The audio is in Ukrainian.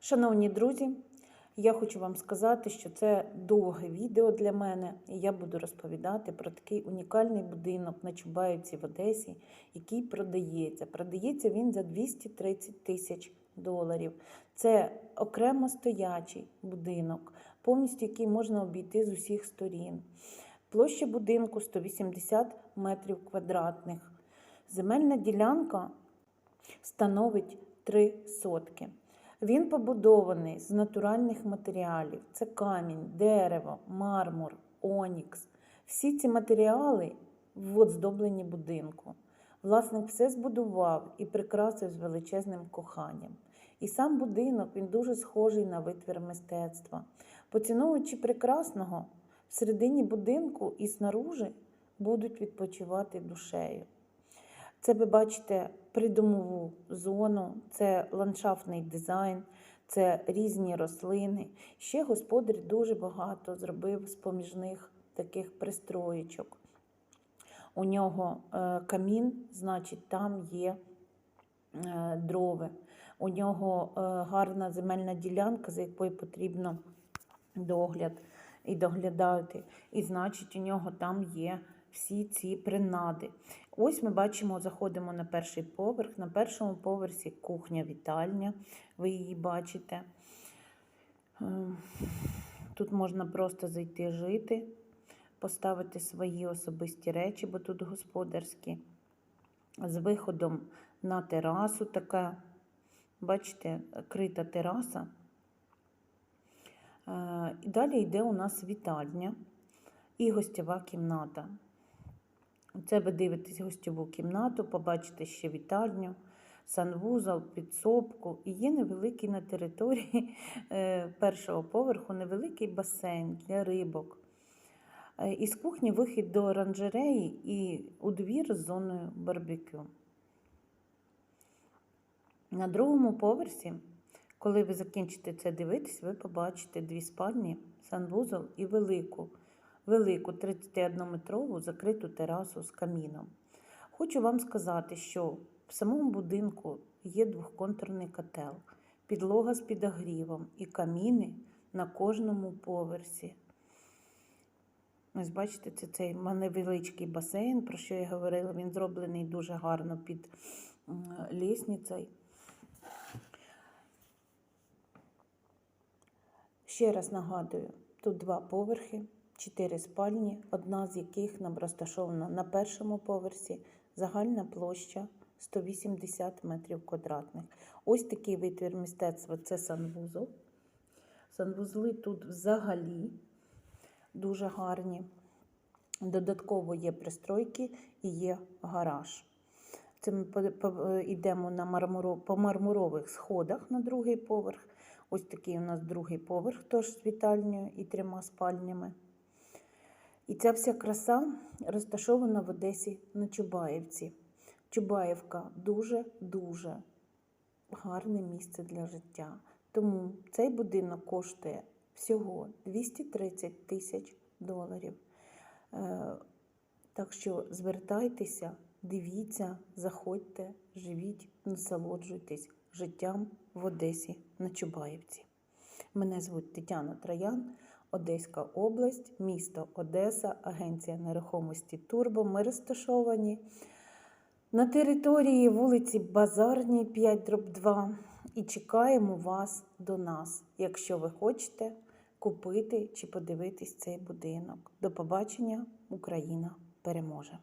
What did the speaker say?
Шановні друзі, я хочу вам сказати, що це довге відео для мене, і я буду розповідати про такий унікальний будинок на Чубаївці в Одесі, який продається. Продається він за 230 тисяч доларів. Це окремо стоячий будинок, повністю який можна обійти з усіх сторін. Площа будинку 180 метрів квадратних. Земельна ділянка становить 3 сотки. Він побудований з натуральних матеріалів: це камінь, дерево, мармур, онікс. Всі ці матеріали в оздобленні будинку. Власник все збудував і прикрасив з величезним коханням. І сам будинок він дуже схожий на витвір мистецтва. Поціновуючи прекрасного, всередині будинку і снаружи будуть відпочивати душею. Це ви бачите придомову зону, це ландшафтний дизайн, це різні рослини. Ще господар дуже багато зробив з поміжних таких пристроєчок. У нього е, камін, значить, там є е, дрови. У нього е, гарна земельна ділянка, за якою потрібно догляд і доглядати. І значить, у нього там є всі ці принади. Ось ми бачимо, заходимо на перший поверх. На першому поверсі кухня-вітальня, ви її бачите. Е, Тут можна просто зайти жити, поставити свої особисті речі, бо тут господарські. З виходом на терасу така, бачите, крита тераса. Е, І далі йде у нас вітальня і гостєва кімната. Це ви дивитесь гостьову кімнату, побачите ще вітальню, санвузол, підсобку. І є невеликий на території е, першого поверху невеликий басейн для рибок. Е, Із кухні вихід до оранжереї і у двір з зоною барбекю. На другому поверсі, коли ви закінчите це дивитись, ви побачите дві спальні, санвузол і велику велику 31-метрову закриту терасу з каміном. Хочу вам сказати, що в самому будинку є двохконтурний котел, підлога з підогрівом і каміни на кожному поверсі. Ось бачите, це цей невеличкий басейн, про що я говорила, він зроблений дуже гарно під лісницею. Ще раз нагадую, тут два поверхи, чотири спальні, одна з яких нам розташована на першому поверсі, загальна площа 180 метрів квадратних. Ось такий витвір мистецтва це санвузол. Санвузли тут взагалі дуже гарні. Додатково є пристройки і є гараж. Це ми йдемо на мармуро, по мармурових сходах на другий поверх. Ось такий у нас другий поверх, теж з вітальнею і трьома спальнями. І ця вся краса розташована в Одесі на Чубаївці. Чубаївка дуже-дуже гарне місце для життя. Тому цей будинок коштує всього 230 тисяч доларів. Е, Так що звертайтеся, дивіться, заходьте, живіть, насолоджуйтесь життям в Одесі на Чубаївці. Мене звуть Тетяна Троян, Одеська область, місто Одеса, Агенція нерухомості Турбо. Ми розташовані на території вулиці Базарній, 5 дроб 2 і чекаємо вас до нас, якщо ви хочете купити чи подивитись цей будинок. До побачення, Україна переможе!